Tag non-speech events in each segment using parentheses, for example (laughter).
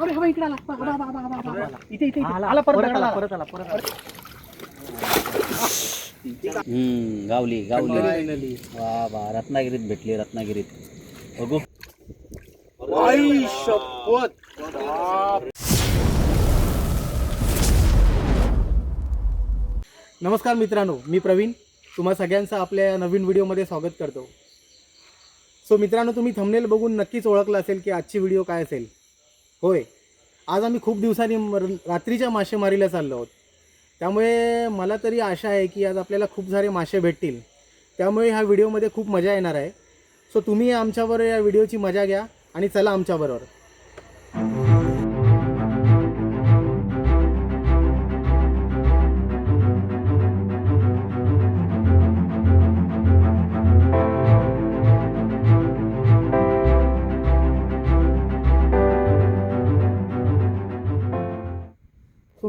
अरे हा बघ, इकडे आला. इथे इथे इथे. आला, परत परत आला. परत आला परत आला हम्म गावली गावली. वा वा रत्नागिरीत भेटली रत्नागिरीत बघू आई शपथ नमस्कार मित्रांनो मी प्रवीण तुम्हा सगळ्यांचं आपल्या नवीन व्हिडिओमध्ये स्वागत करतो सो मित्रांनो तुम्ही थंबनेल बघून नक्कीच ओळखलं असेल की आजची व्हिडिओ काय असेल होय. आज आम्ही खूप दिवसांनी रात्रीच्या मासेमारीला चाललो आहोत. त्यामुळे मला तरी आशा आहे की आज आपल्याला खूप सारे मासे भेटतील. त्यामुळे ह्या व्हिडिओमध्ये खूप मजा येणार आहे. सो तुम्ही आमच्याबरोबर या व्हिडिओची मजा घ्या आणि चला आमच्याबरोबर.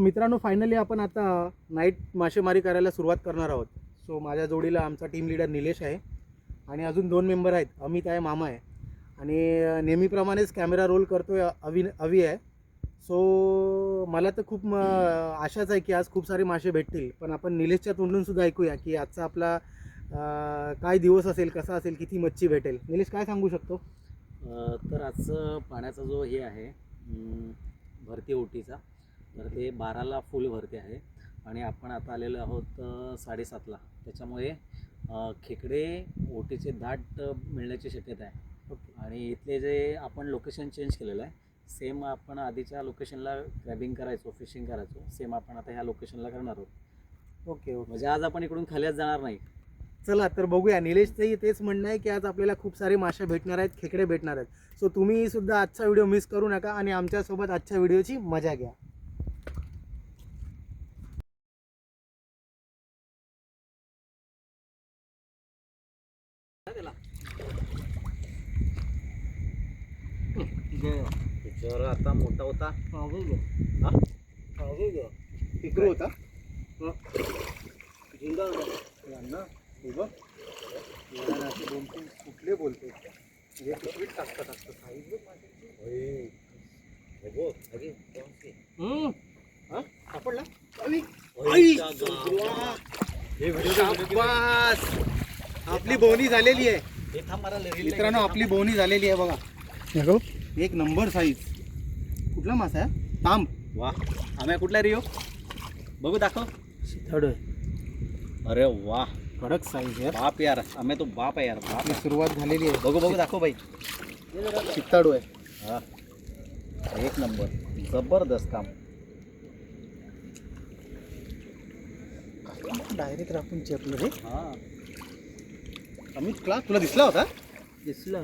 मित्रांनो फायनली आपण आता नाईट मासेमारी करायला सुरुवात करणार आहोत. सो माझ्या जोडीला आमचा टीम लीडर निलेश आहे. आणि अजून दोन मेंबर आहेत अमित आहे मामा आहे. आणि नेहमीप्रमाणेच कॅमेरा रोल करतो आहे अवि अवी आहे. सो मला तर खूप म- आशाच आहे की आज खूप सारे मासे भेटतील. पण आपण निलेशच्या तोंडून सुद्धा ऐकूया की आजचा आपला काय दिवस असेल कसा असेल किती मच्छी भेटेल. निलेश काय सांगू शकतो? तर आजचं पाण्याचा जो हे आहे भरती ओटीचा तर ते बाराला फुल भरती आहे. आणि आपण आता आलेलो आहोत साडेसातला. त्याच्यामुळे खेकडे ओटीचे दाट मिळण्याची शक्यता आहे. आणि इथले जे आपण लोकेशन चेंज केलेलं आहे सेम आपण आधीच्या लोकेशनला क्रॅबिंग करायचो फिशिंग करायचो सेम आपण आता ह्या लोकेशनला करणार आहोत. Okay okay. म्हणजे आज आपण इकडून खाली जाणार नाही. चला तर बघूया. निलेशचंही तेच म्हणणं आहे की आज आपल्याला खूप सारे मासे भेटणार आहेत खेकडे भेटणार आहेत. सो तुम्ही सुद्धा आजचा व्हिडिओ मिस करू नका आणि आमच्यासोबत आजच्या व्हिडिओची मजा घ्या. त्याच्यावर आता मोठा होता. इकडे होता? कुठले बोलतो. हे पिशवीत साईज हा सापडला. आपली बोनी झालेली आहे. मित्रांनो आपली बोनी झालेली आहे बघा. एक नंबर साईज. कुठला मासा आहे? तांब. वा. आम्ही कुठला रिओ बघू दाखव. अरे वा. कडक साईज आहे. बाप यार. आम्ही तो बाप आहे यार. बाप आपली सुरुवात झालेली आहे. बघू बघू दाखव बाई. चित्ताडू आहे. हा. एक नंबर. जबरदस्त काम. डायरेक्ट राखून चेपलं रे? हा. अमित क्लास तुला दिसला होता? दिसलं.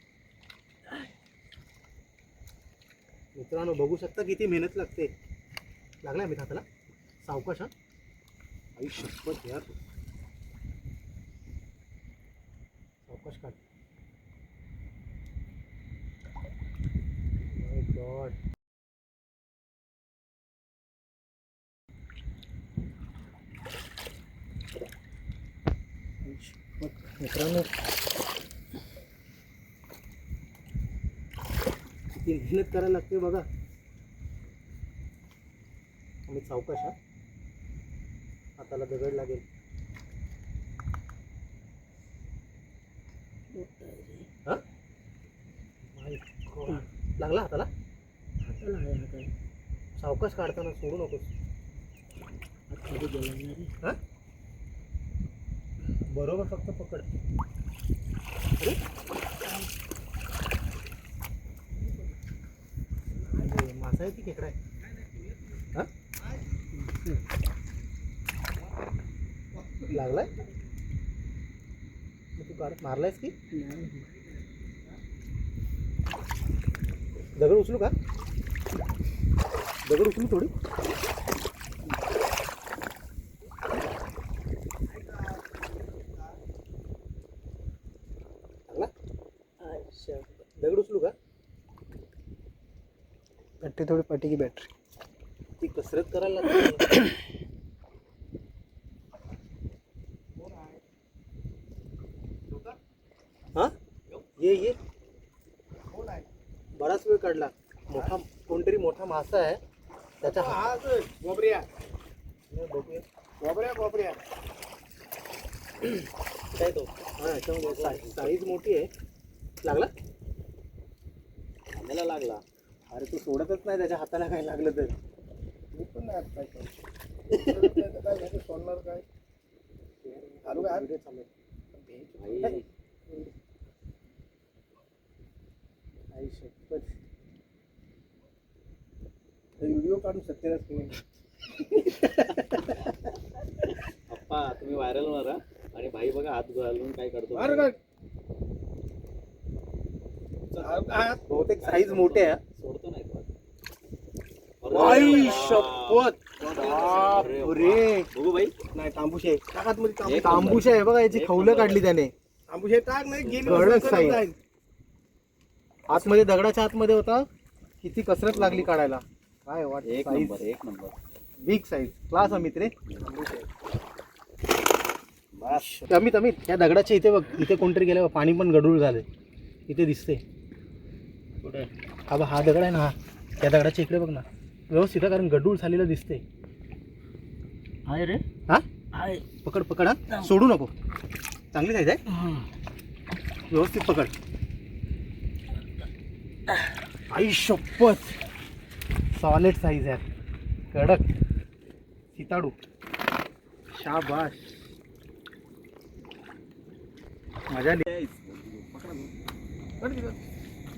मित्रांनो बघू शकता किती मेहनत लागते. लागला मी हाताला सावकाश हा. आई शपथ यार सावकाश काढ. My मित्रांनो किती मेहनत करायला लागते बघा. आम्ही सावकाश हा हाताला दगड लागेल. हा? लागला हाताला? हाताला आहे सावकाश काढताना सोडू नकोस. हा? बरोबर फक्त पकड. अरे, मासा आहे की खेकडा आहे हा लागलाय काढ मारलायस की? दगड उचलू का? दगड उचलू थोडी. दगड उचलू का? बॅटरी थोडी पाठी की बॅटरी ती कसरत करायला लागते हा ये ये काढला मोठा कोणतरी मोठा मासा आहे. गोबऱ्या गोबऱ्या गोबऱ्या काय तो? हा याच्यामध्ये साईज मोठी आहे. लागला? आम्हाला लागला. अरे तू सोडतच नाही त्याच्या हाताला काय लागलं तर. मी पण नाही काय (laughs) सोडणार काय? चालू काय? आई शपथ. व्हिडिओ काढून सत्यानाच केलं पप्पा तुम्ही व्हायरल मारा आणि भाई बघा हात घालून काय करतो. मार काय? हात बहुतेक साईज मोठे आहे. सोडतो नाही तो. आई आता. शपथ. बापरे. रे. बघू भाई. नाही तांबूश आहे. टाकात मध्ये तांबू एक तांबूश. आहे बघा याची एक खवलं नंबर. काढली त्याने. तांबू हे टाक नाही गेली गडद वस्तू साईज. जाईल. आतमध्ये दगडाच्या आतमध्ये होता. किती कसरत लागली काढायला. काय वाट एक साईज नंबर एक number. Big size class Amit रे. अमित अमित त्या दगडाच्या इथे बघ इथे कोणतरी गेलं बघ, पाणी पण गडूळ झालंय. इथे दिसते कुठे? हा हा दगड आहे ना हा. त्या दगडाच्या इकडे बघ ना. व्यवस्थित आहे, कारण गडूळ झालेलं दिसते आहे रे. हा? आहे. पकड पकड हा. सोडू नको. चांगली साईज आहे. व्यवस्थित पकड. आई शपथ. सॉलिड साईज आहे. कडक. सीताडू. शाबाश मजा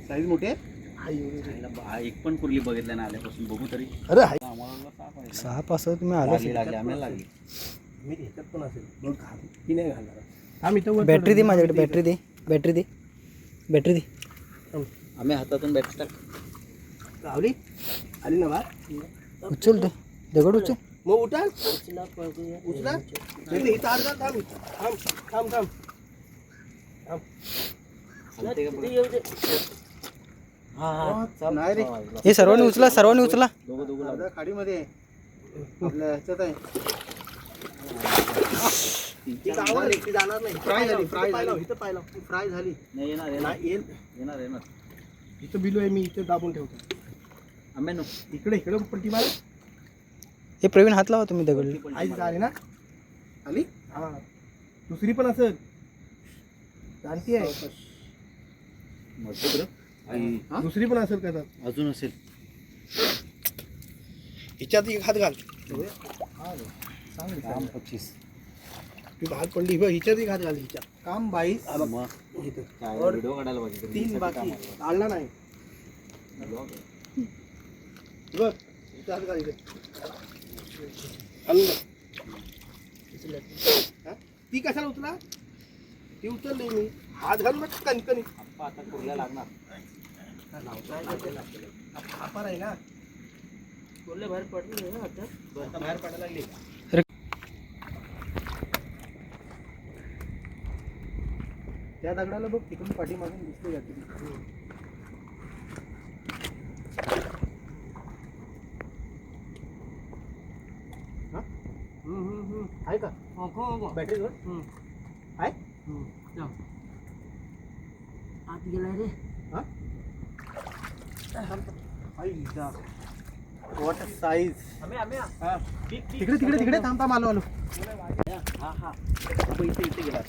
साईज मोठी आहे? हा, एक पण कुर्ली बघितल्या ना आल्यापासून बघू तरी. अरे हाय आम्हाला साप आहे. सहा पाच तुम्ही आलो लागली लागली आम्हाला लागली. मी ह्याच्यात पण असेल. बघ घाल. ती नाही घालणार. आम्ही तर बॅटरी दे माझ्याकडे बॅटरी दे. बॅटरी दे. बॅटरी दे. आम्ही हातातून बॅट टाक. गावली? आली ना बाहेर उचल दे. दगड उचल. मग उठा उचला. नाही, इथं जा, थांब थांब थांब थांब. हे सर्वांनी उचला सर्वांनी उचला. दोघं दोघं अर्धा खाडीमध्ये. आहे. आपल्या ह्याच्यात आहे. ती ती जाणार नाही. फ्राय झाली फ्राय इथं झाली लाव. फ्राय झाली. नाही येणार येणार. येणार येणार. इथं बिलो आहे मी इथं दाबून ठेवतो. आम्ही नो इकडे इकडे पट्टी मार. हे प्रवीण हात लावा तुम्ही दगड. आई आली ना? आली? हा. दुसरी पण असत जाणती आहे. मजबूत रे. आई, हा? दुसरी पण असेल का अजून असेल. हिच्यात एक हात घाल. चांगली काम पच्चीस. ती भाग पडली. बघ हिच्यात एक हात घाल हिच्यात. काम बाईस. मग. इथं. काय व्हिडिओ काढायला पाहिजे. तीन बाकी. काम आलं. नाही. बघ घाल. हा? ती कशाला उचला ती उचलली मी हात घालून बघ कणकणी आप्पा आता कुर्ल्या लागणार फापार आहे ना बोलले बाहेर पडली ना आता आता बाहेर पडायला लागली त्या दगडाला बघ तिकडून पाठीमागून दिसते जाते आहे का बॅटरी जोड आहे? आत गेलाय रे. हा? वॉट साईज तिकडे तिकडे तिकडे. थांब थांब आलो आलो. हा हा. इथे इथे गेला.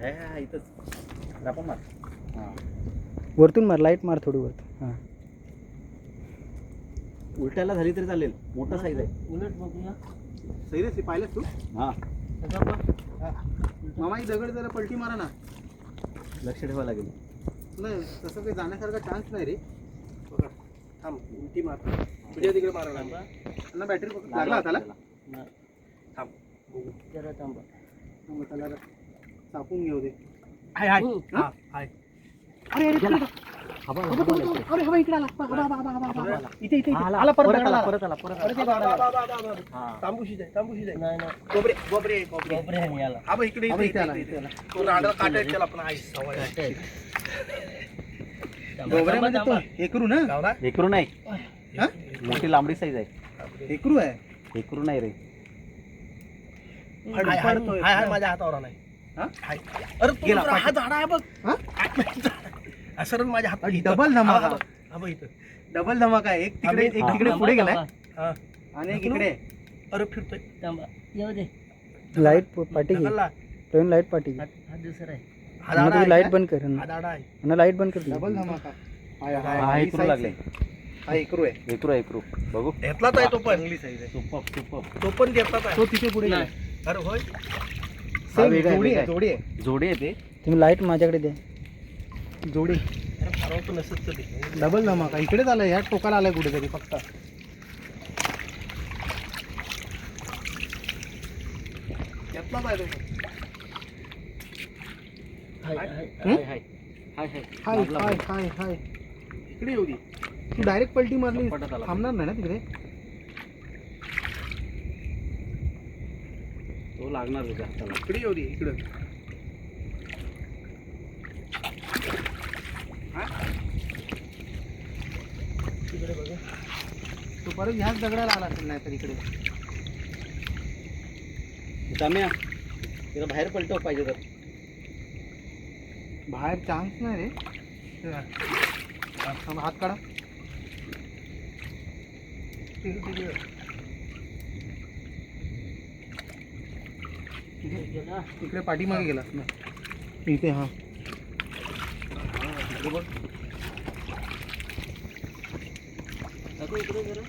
हे, हा, हा, इथंच. आपण मार. हा. वरतून मार लाइट मार थोडी वरतून. हां. उलट्याला झाली तरी चालेल. मोठा साईज आहे. उलट बघूया. सैरस पाहिलंस तू? हा. मामा ही दगड जरा पलटी मारा ना. लक्ष ठेवावं लागेल. नाही तसं काही जाण्यासारखा चान्स नाही रे. बघा थांब उलटी मार तुझ्या तिकडे मारा लागला. त्यांना बॅटरी लागला हाताला. थांब. जरा थांबा. मग त्याला चापून घेऊ दे. हाय हाय. हा, हाय. अरे अरे अरे हवा इकडे आला. हवा, हवा, हवा, हवा, हवा. इथे इथे इथे. आला परत दगडाला आला. परत आला परत आला. ते. तांबूशी जाय तांबूशी जाय. नाही नाही. गोबरे गोबरे गोबरे. हा बघ इकडे इथे इथे. तो रांडा काटा त्याला आपण आई सवय. आहे. डोंगरामध्ये तो हेकरू ना? गावला एकरू नाही. हा? मोठी लांबडी साईज आहे. हेकरू आहे? एकरू नाही रे. हाय हाय हाय हाय माझ्या हातावर आलाय. हा? हाय. अरे तो गेला, दुसरा हा. झाड आहे बघ. हा? सरळ माझ्या हातात. डबल धमाका. बघ इथं. डबल धमाका आहे. एक तिकडे एक. तिकडे पुढे गेलाय. हा. आणि एक इकडे. आहे. अरे फिरतोय. लाइट पार्टी घे. ढकलला. प्रवीण लाइट पार्टी घे. हा तुझी आहे. लाइट का? बंद कर. हा आहे. आणि लाइट बंद कर. डबल धमाका. हाय, हाय, हा. ही size लागले. आहे. हा एकरू आहे. एकरू एकरू बघू. घेतलाच आहे तो पण. चांगली आहे. सुपर सुपर तो पण घेतलाच आहे तो तिथे पुढे गेलाय अरे होय. सेम वेगळा आहे, जोडी वेगळा आहे आहे. जोडी आहे. जोडी आहे ते. तुम्ही लाइट माझ्याकडे द्या. जोडी. डबल धमाका. इकडेच आलाय ह्या टोकाला आलाय कुठेतरी फक्त. हाय हाय? हाय हाय. इकडे येऊ दे. तू डायरेक्ट पलटी मारली. थांबणार नाही ना तिकडे? तो लागणार तुझ्या हाताला. इकडे येऊ दे इकडे तिकडे बघा तू परत ह्याच दगडाला आला असेल नाही तर इकडे. जाम्या तिला बाहेर पलटव पाहिजे तर. बाहेर चान्स नाही रे. हात काढा. इकडे पाठीमागे गेला इथे हा. इकडे जरा.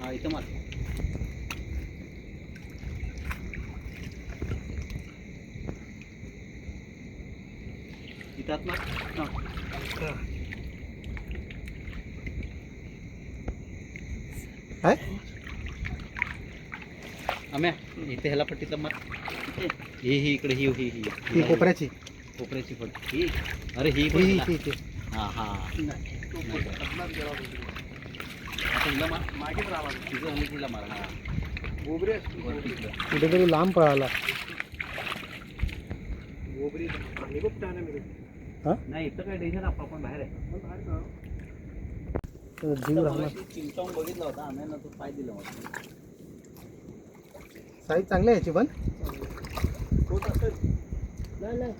हा इथं मार. इथं मार. हा. काय? आम्या इथे ह्याला पट्टीतला मार. ही ही इकडे ही ही ही. ही कोपऱ्याची. कोपऱ्याची पट ही अरे ही ही पट्टी ही मागेच राहा तिचं तिला गोबरे असते. कुठेतरी लांब पळाला. गोबरी बघ टाळा मिळेल नाही इथं काय आपण पण बाहेर आहे तर जीव राहणार. चिमचावून बघितला होता. आम्ही ना तो पाय दिला होता साईज चांगली आहे याची पण? होत असेल. नाही नाही.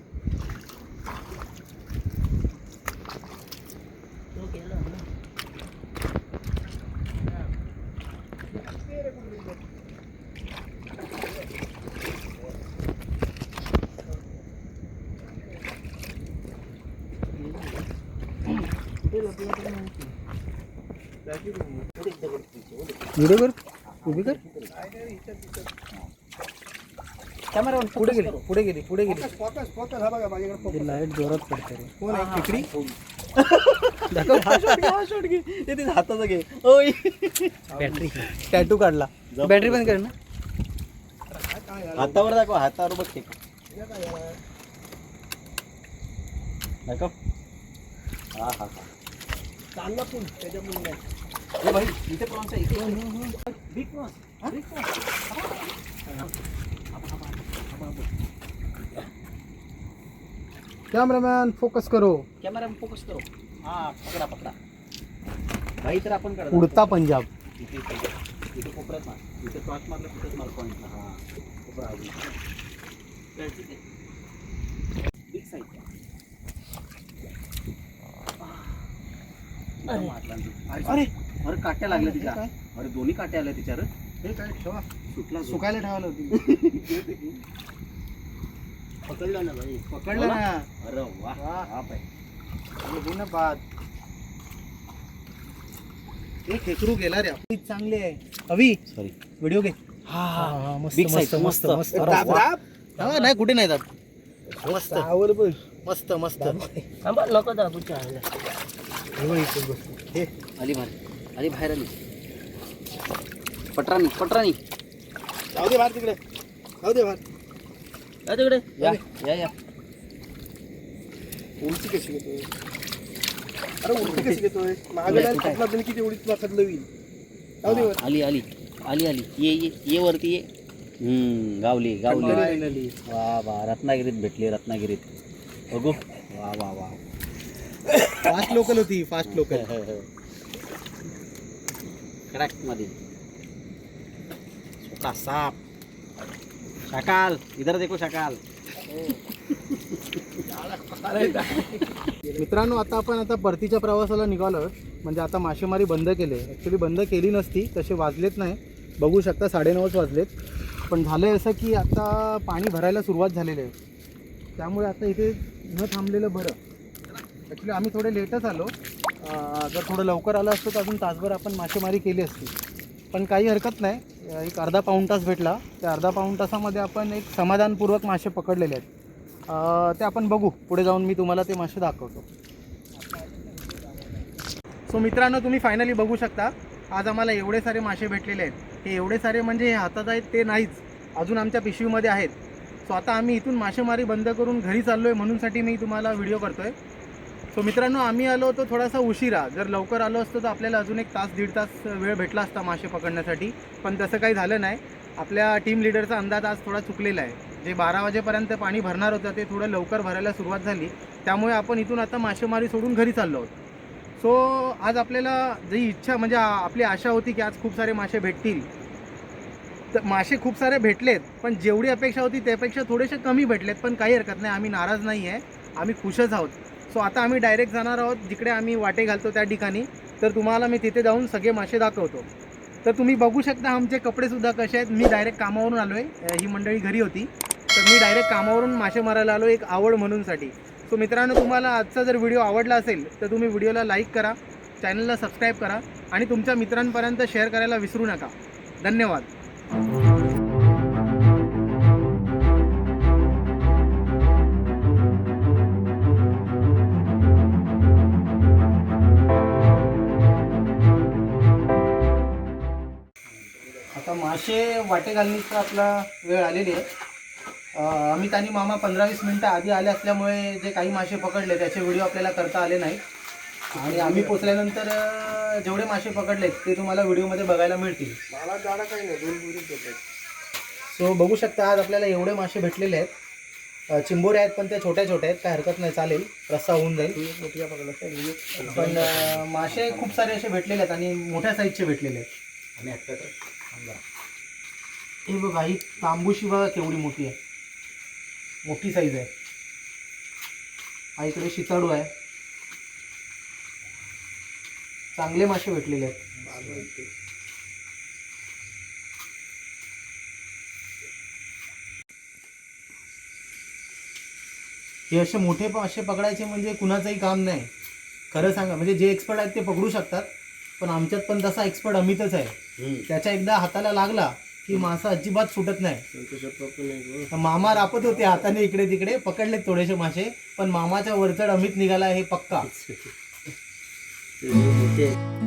व्हिडिओ कर उभी कर कॅमेरा पुढे गेली पुढे गेली पुढे गेली. फोकस फोकस फोकस हा बघा माझ्याकडे लाइट जोरात पडते रे. कोण आहे? खेकडी (laughs) हाताचा घे. ओय. बॅटरी टॅटू काढला. बॅटरी बंद कर ना. हातावर दाखव हातावर बघ ते. दाखव. हा हा. हा चालला पण त्याच्यामुळे नाही. ए भाई इथे प्रॉन्स आहे इथे. Big prawns big cameraman focus करो. कॅमेरा फोकस करो. हा पकडा पकडा. भाई तर आपण काढा उडता पंजाब. इथे कोपऱ्यात मार. इथे मारलं तिथेच मार पॉईंट हा कोपरा आहे. साईज अरे. अरे काट्या लागल्या तिच्या. अरे दोन्ही काट्या आल्या तिच्यावर. हे काय? ठेवा. सुटला. सुकायला ठेवायला होती. पकडला ना भाई. पकडलं ना? अरे वा वा. हा पाय हे घे ना बाद एक खेकरू गेला रे आपली चांगली आहे. अवी सॉरी व्हिडिओ घे. हा हा मस्त Big मस्त मस्त. मस्त. मस्त. दाब दाब. हा, नाही कुठे नाही जात मस्त. आवड बघ. मस्त मस्त. थांबा नको दाबू चांगला हे. हे बाहेर. आली बाहेर आली. पटरानी पटरानी जाऊ दे बाहेर तिकडे. जाऊ दे बाहेर. या तिकडे. या. या या. उलटी कशी घेतोय? अरे उलटी कशी घेतोय? मागे आपला पण किती एवढी तुला खदलं जाऊ दे वर. आली आली. आली आली. ये ये ये वरती ये. हम्म, गावली गावली. फायनली वा वा. रत्नागिरीत भेटली रत्नागिरीत. बघू. वा वा वा. (coughs) फास्ट लोकल होती फास्ट लोकल क्रॅक मध्ये. छोटा साप शकाल इधर देखो शकाल. मित्रांनो आता आपण आता परतीच्या प्रवासाला निघालो म्हणजे आता मासेमारी बंद केले ॲक्च्युली बंद केली नसती तसे वाजलेत नाही. बघू शकता साडेनऊच वाजलेत. पण झालं आहे असं की आता पाणी भरायला सुरुवात झालेली आहे. त्यामुळे आता इथे न थांबलेलं बरं. ॲक्च्युली आम्ही थोडे लेटच आलो. जर थोडं लवकर आलं असतं तर अजून तासभर आपण मासेमारी केली असती. पण काही हरकत नाही. एक अर्धा पाऊण तास भेटला. त्या अर्धा पाऊण तासामध्ये आपण एक समाधानपूर्वक मासे पकडलेले आहेत. ते आपण बघू. पुढे जाऊन मी तुम्हाला ते मासे दाखवतो. सो मित्रांनो तुम्ही फायनली बघू शकता. आज आम्हाला एवढे सारे मासे भेटलेले आहेत. हे एवढे सारे म्हणजे हे हातात आहेत ते नाहीच. अजून आमच्या पिशवीमध्ये आहेत. सो आता आम्ही इथून मासेमारी बंद करून घरी चाललो आहे म्हणूनसाठी मी तुम्हाला व्हिडिओ करतो आहे सो मित्रांनो आम्ही आलो होतो थोडासा उशिरा. जर लवकर आलो असतो तर आपल्याला अजून एक तास दीड तास वेळ भेटला असता मासे पकडण्यासाठी. पण तसं काही झालं नाही. आपल्या टीम लिडरचा अंदाज आज थोडा चुकलेला आहे. जे बारा वाजेपर्यंत पाणी भरणार होतं ते थोडं लवकर भरायला सुरुवात झाली. त्यामुळे आपण इथून आता मासेमारी सोडून घरी चाललो आहोत. सो आज आपल्याला जी इच्छा म्हणजे आपली आशा होती की आज खूप सारे मासे भेटतील. तर मासे खूप सारे भेटलेत पण जेवढी अपेक्षा होती त्यापेक्षा थोडेसे कमी भेटलेत. पण काही हरकत नाही आम्ही नाराज नाही आहे आम्ही खुशच आहोत. सो आता आम्ही डायरेक्ट जाणार आहोत जिकडे आम्ही वाटे घालतो त्या ठिकाणी. तर तुम्हाला मी तिथे जाऊन सगळे मासे दाखवतो. तर तुम्ही बघू शकता आमचे कपडेसुद्धा कसे आहेत. मी डायरेक्ट कामावरून आलो आहे ही मंडळी घरी होती. तर मी डायरेक्ट कामावरून मासे मारायला आलो एक आवड म्हणूनसाठी सो मित्रांनो तुम्हाला आजचा जर व्हिडिओ आवडला असेल तर तुम्ही व्हिडिओला लाईक करा चॅनलला सबस्क्राईब करा आणि तुमच्या मित्रांपर्यंत शेअर करायला विसरू नका. धन्यवाद. मासे वाटे घालण्याचा आपला वेळ आलेली आहे. अमित आणि मामा पंधरा वीस मिनटं आधी आले असल्यामुळे जे काही मासे पकडले त्याचे व्हिडिओ आपल्याला करता आले नाहीत. आणि आम्ही पोचल्यानंतर जेवढे मासे पकडलेत ते तुम्हाला व्हिडिओमध्ये बघायला मिळतील. मला जाणं काही नाही दोन सो बघू शकता आज आपल्याला एवढे मासे भेटलेले आहेत. चिंबोरे आहेत पण ते छोट्या छोट्या आहेत. काय हरकत नाही चालेल. रस्सा होऊन जाईल. पकडला पण मासे खूप सारे असे भेटलेले आहेत आणि मोठ्या साईजचे भेटलेले आहेत. हे बघा ही तांबूशी बघा केवढी मोठी आहे. मोठी साईज आहे. हा इकडे शिताडू आहे. चांगले मासे भेटलेले आहेत. हे असे मोठे मासे पकडायचे म्हणजे कुणाचंही काम नाही. खरं सांगा म्हणजे जे एक्सपर्ट आहेत ते पकडू शकतात. पण आमच्यात पण तसा एक्सपर्ट अमितच आहे. त्याच्या एकदा हाताला लागला की मासा अजिबात सुटत नाही. मामा रापत होते हाताने इकडे तिकडे पकडलेत थोडेसे मासे पण मामाच्या वरचढ अमित निघाला हे पक्का. (laughs)